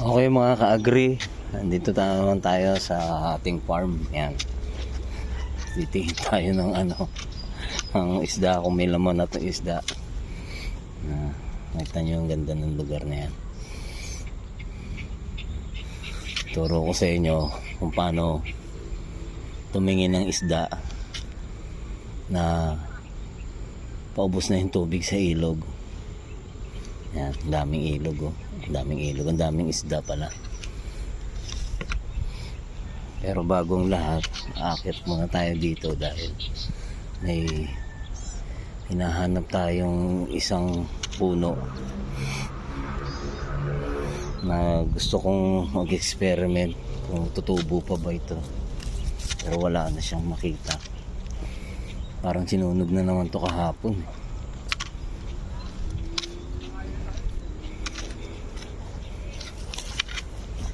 Okay mga ka-agree, nandito ta- naman tayo sa ating farm. Yan. Titingin tayo ng ano, ang isda kung may laman na itong isda. Ah, nakita nyo yung ganda ng lugar na yan. Turo ko sa inyo kung paano tumingin ng isda na paubos na yung tubig sa ilog. Yan, daming ilog oh. Daming ilog, ang daming isda pala. Pero bagong lahat, aakit muna tayo dito dahil may hinahanap tayong isang puno na gusto kong mag-experiment kung tutubo pa ba ito. Pero wala na siyang makita. Parang sinunog na naman to kahapon.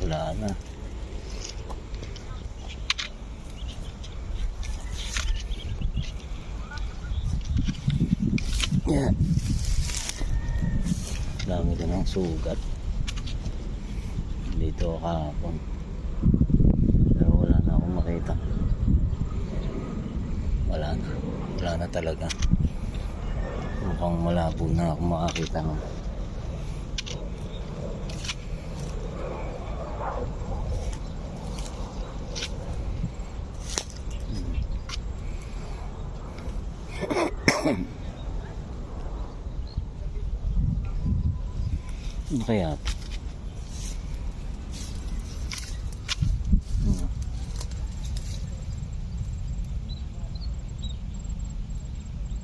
Wala na. Yeah. Dami din ng sugat. Dito ako kahapon. Pero wala na akong makita. Wala na. Wala na talaga. Mukhang malabo na ako makakita ng Ano kaya? to? Hmm.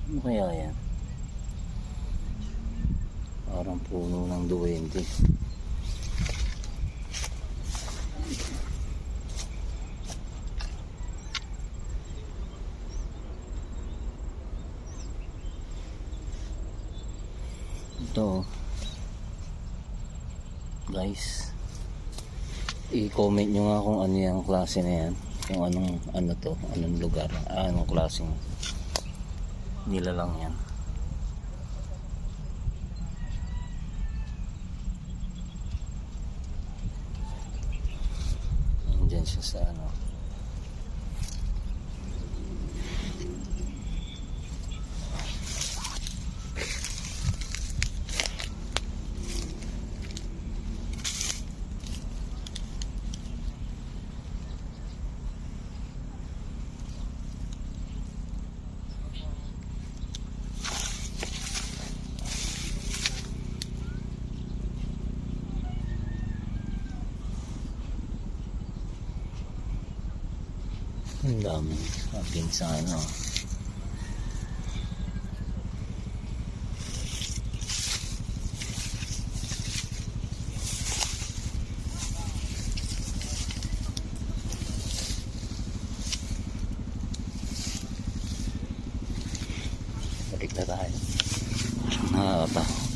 Ano kaya yan? Parang puno ng duwende. Ito oh guys i-comment nyo nga kung ano yung klase na yan. Kung anong ano to anong lugar. Ah, anong klaseng nila lang yan. Diyan siya sa ano ang dami ating sa ano. Balik na tayo. Nakakata